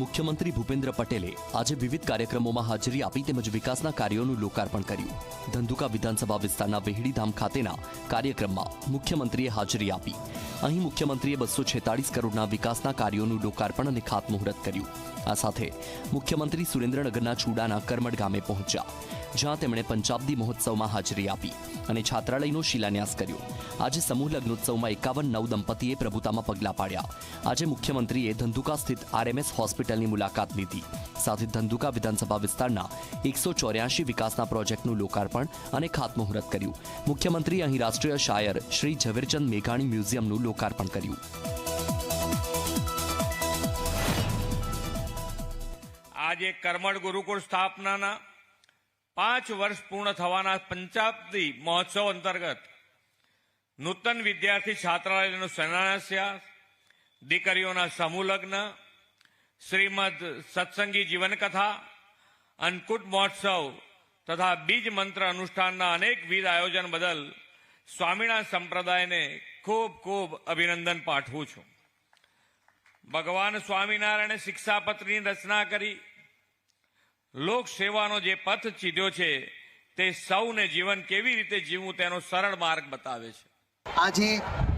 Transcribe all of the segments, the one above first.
મુખ્યમંત્રી ભૂપેન્દ્ર પટેલે આજે વિવિધ કાર્યક્રમોમાં હાજરી આપી તેમજ વિકાસના કાર્યોનું લોકાર્પણ કર્યું. ધંધુકા વિધાનસભા વિસ્તારના વેહડીધામ ખાતેના કાર્યક્રમમાં મુખ્યમંત્રીએ હાજરી આપી. અહીં મુખ્યમંત્રીએ બસો છેતાળીસ કરોડના વિકાસના કાર્યોનું લોકાર્પણ અને ખાતમુહૂર્ત કર્યું. આ સાથે મુખ્યમંત્રી સુરેન્દ્રનગરના ચૂડાના કરમડ ગામે પહોંચ્યા, જ્યાં તેમણે પંચાબ્દી મહોત્સવમાં હાજરી આપી અને છાત્રાલયનો શિલાન્યાસ કર્યો. આજે સમૂહ લગ્નોત્સવમાં એકાવન નવ દંપતીએ પ્રભુતામાં પગલાં પાડ્યા. આજે મુખ્યમંત્રીએ ધંધુકા સ્થિત આરએમએસ હોસ્પિટલની મુલાકાત લીધી. સાથે ધંધુકા વિધાનસભા વિસ્તારના એકસો ચોર્યાસી વિકાસના પ્રોજેક્ટનું લોકાર્પણ અને ખાતમુહૂર્ત કર્યું. મુખ્યમંત્રીએ અહીં રાષ્ટ્રીય શાયર શ્રી ઝવેરચંદ મેઘાણી મ્યુઝિયમનું લોકાર્પણ કર્યું. આજે કર્મણ ગુરુકુળ સ્થાપનાના પાંચ વર્ષ પૂર્ણ થવાના પંચાબ્દી મહોત્સવ અંતર્ગત નૂતન વિદ્યાર્થી છાત્રાલયનું શિલાન્યાસ દીકરીઓના સમૂહ લગ્ન, શ્રીમદ સત્સંગી જીવનકથા અન્નકૂટ મહોત્સવ તથા બીજ મંત્ર અનુષ્ઠાનના અનેકવિધ આયોજન બદલ સ્વામિનારાયણ સંપ્રદાયને ખૂબ ખૂબ અભિનંદન પાઠવું છું. ભગવાન સ્વામિનારાયણે શિક્ષાપત્રની રચના કરી. લોક સેવાનો જે પથ ચીધ્યો છે તે સૌને જીવન કેવી રીતે જીવવું તેનો સરળ માર્ગ બતાવે છે. આજે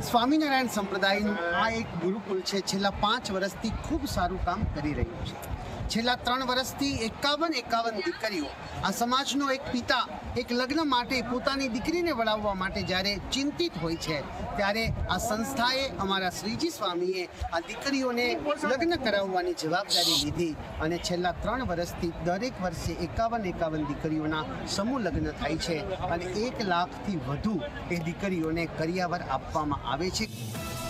સ્વામિનારાયણ સંપ્રદાયનું આ એક ગુરુકુલ છે, છેલ્લા પાંચ વર્ષથી ખૂબ સારું કામ કરી રહ્યું છે. છેલ્લા ત્રણ વર્ષથી એકાવન એકાવન દીકરીઓ આ સમાજનો એક પિતા, એક લગ્ન માટે પોતાની દીકરીને વળાવવા માટે જ્યારે ચિંતિત હોય છે, ત્યારે આ સંસ્થાએ અમારા શ્રીજી સ્વામીએ આ દીકરીઓને લગ્ન કરાવવાની જવાબદારી લીધી અને છેલ્લા ત્રણ વર્ષથી દરેક વર્ષે એકાવન એકાવન દીકરીઓના સમૂહ લગ્ન થાય છે અને એક લાખથી વધુ એ દીકરીઓને કરિયાવર આપવામાં આવે છે.